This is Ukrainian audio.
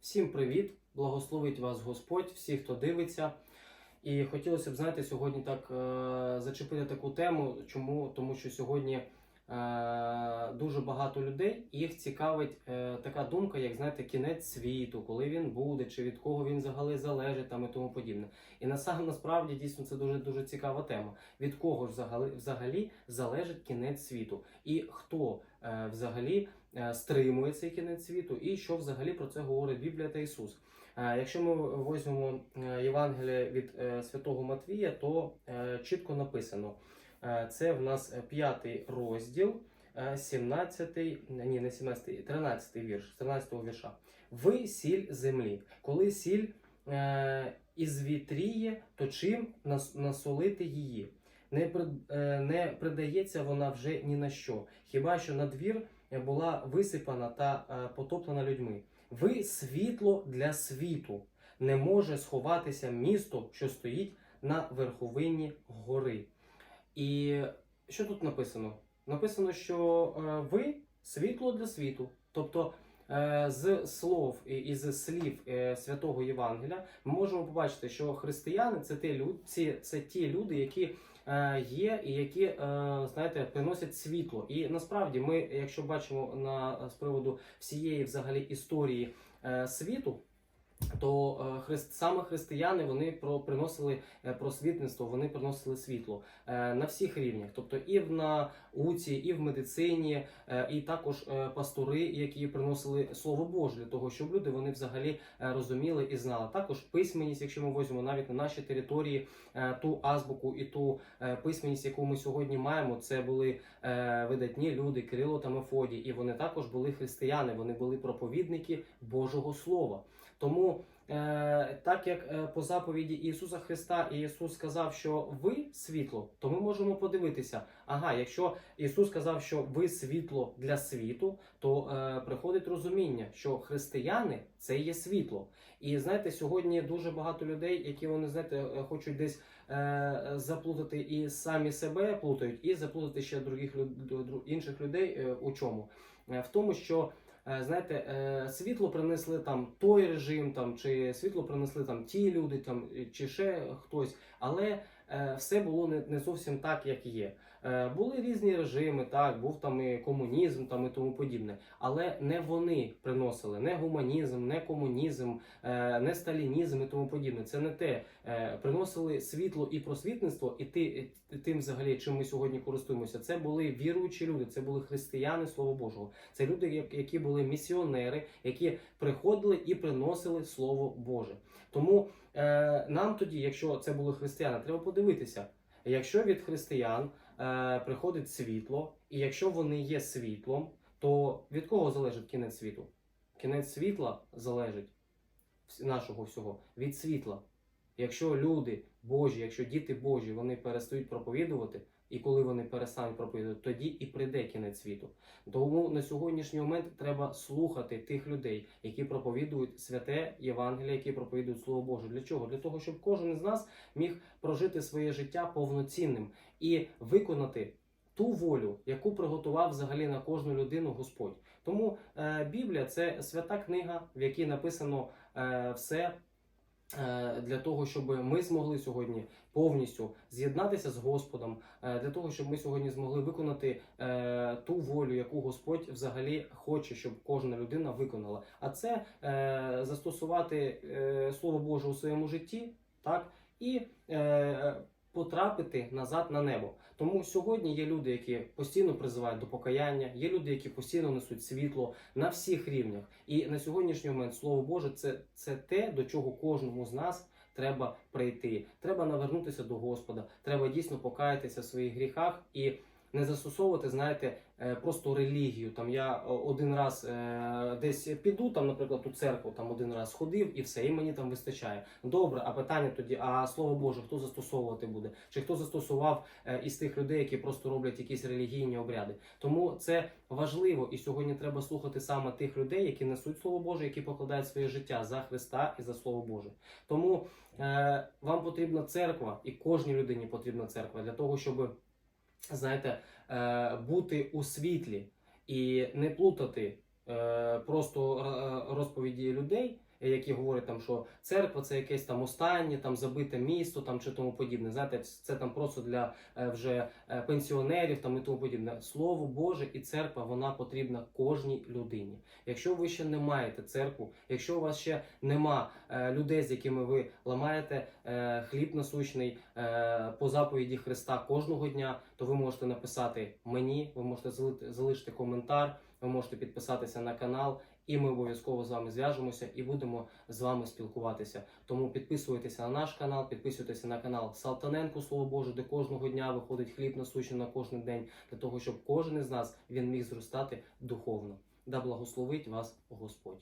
Всім привіт! Благословить вас Господь, всі, хто дивиться. І хотілося б, знаєте, сьогодні так е, зачепити таку тему. Чому? Тому що сьогодні е, дуже багато людей, їх цікавить е, така думка, як знаєте, кінець світу, коли він буде, чи від кого він взагалі залежить там і тому подібне. І насам, насправді дійсно це дуже дуже цікава тема. Від кого ж взагалі, взагалі залежить кінець світу, і хто е, взагалі е, стримує цей кінець світу, і що взагалі про це говорить Біблія та Ісус. Е, Якщо ми візьмемо е, Євангеліє від е, святого Матвія, то чітко написано. Це в нас п'ятий розділ, е, 17, ні, не 17, 13 вірш, 13 вірша. Ви сіль землі. Коли сіль е, ізвітріє, то чим нас- насолити її? Не, е, не придається вона вже ні на що, хіба що на двір була висипана та е, потоплена людьми. Ви світло для світу. Не може сховатися місто, що стоїть на верховині гори. І що тут написано? Написано, що е, ви світло для світу. Тобто е, з слов і з слів е, святого Євангелія ми можемо побачити, що християни це ті люди, це ті люди, які є і які знаєте, приносять світло. І насправді ми, якщо бачимо на з приводу всієї взагалі історії світу. То е, христ, саме християни вони про приносили е, просвітництво, вони приносили світло е, на всіх рівнях, тобто і в науці, і в медицині, і також пастори, які приносили слово Боже для того, щоб люди вони взагалі розуміли і знали. Також письменність, якщо ми візьмемо навіть на нашій території ту азбуку і ту письменність, яку ми сьогодні маємо, це були видатні люди Кирило та Мефодій, і вони також були християни, вони були проповідники Божого Слова. Тому, е, так як е, по заповіді Ісуса Христа Ісус сказав, що ви світло, то ми можемо подивитися. Ага, якщо Ісус сказав, що ви світло для світу, то е, приходить розуміння, що християни це є світло. І знаєте, сьогодні дуже багато людей, які вони знаєте, хочуть десь е, заплутати і самі себе плутають, і заплутати ще других інших людей у чому? В тому, що знаєте, е, світло принесли там той режим, там чи світло принесли там ті люди, там е, чи ще хтось, але е, все було не, не зовсім так, як є. Е, Були різні режими, так, був там і комунізм, там і тому подібне. Але не вони приносили не гуманізм, не комунізм, е, не сталінізм і тому подібне. Це не те. Е, Приносили світло і просвітництво, і ти тим, взагалі, чим ми сьогодні користуємося. Це були віруючі люди, це були християни Слова Божого. Це люди, які були місіонери, які приходили і приносили Слово Боже. Тому нам тоді, якщо це були християни, треба подивитися. Якщо від християн е, приходить світло, і якщо вони є світлом, то від кого залежить кінець світу? Кінець світла залежить нашого всього від світла. Якщо люди Божі, якщо діти Божі, вони перестають проповідувати, і коли вони перестануть проповідувати, тоді і прийде кінець світу. Тому на сьогоднішній момент треба слухати тих людей, які проповідують святе Євангеліє, які проповідують Слово Боже. Для чого? Для того, щоб кожен із нас міг прожити своє життя повноцінним і виконати ту волю, яку приготував взагалі на кожну людину Господь. Тому е, Біблія це свята книга, в якій написано е, все. Е, Для того, щоб ми змогли сьогодні повністю з'єднатися з Господом, е, для того, щоб ми сьогодні змогли виконати е, ту волю, яку Господь взагалі хоче, щоб кожна людина виконала. А це застосувати Слово Боже у своєму житті, так і потрапити назад на небо. Тому сьогодні є люди, які постійно призивають до покаяння, є люди, які постійно несуть світло на всіх рівнях. І на сьогоднішній момент Слово Боже це, це те, до чого кожному з нас. Треба прийти, треба навернутися до Господа, треба дійсно покаятися в своїх гріхах і не застосовувати, знаєте, е, просто релігію. Там я один раз е, десь піду, там, наприклад, у церкву там один раз ходив і все, і мені там вистачає. Добре, а питання тоді: а слово Боже, хто застосовувати буде? Чи хто застосував е, із тих людей, які просто роблять якісь релігійні обряди? Тому це важливо, і сьогодні треба слухати саме тих людей, які несуть слово Боже, які покладають своє життя за Христа і за Слово Боже. Тому е, вам потрібна церква, і кожній людині потрібна церква для того, щоб знаєте, е, бути у світлі і не плутати е, просто е, розповіді людей, які говорять там, що церква це якесь там останнє, там забите місто, там чи тому подібне. Знаєте, це там просто для е, вже е, пенсіонерів там і тому подібне. Слово Боже і церква вона потрібна кожній людині. Якщо ви ще не маєте церкву, якщо у вас ще нема е, людей, з якими ви ламаєте е, хліб насущний е, по заповіді Христа кожного дня, то ви можете написати мені, ви можете залишити коментар, ви можете підписатися на канал, і ми обов'язково з вами зв'яжемося і будемо з вами спілкуватися. Тому підписуйтеся на наш канал, підписуйтеся на канал Салтаненко, Слово Боже, де кожного дня виходить хліб насущний на кожен день, для того, щоб кожен із нас він міг зростати духовно. Да благословить вас Господь.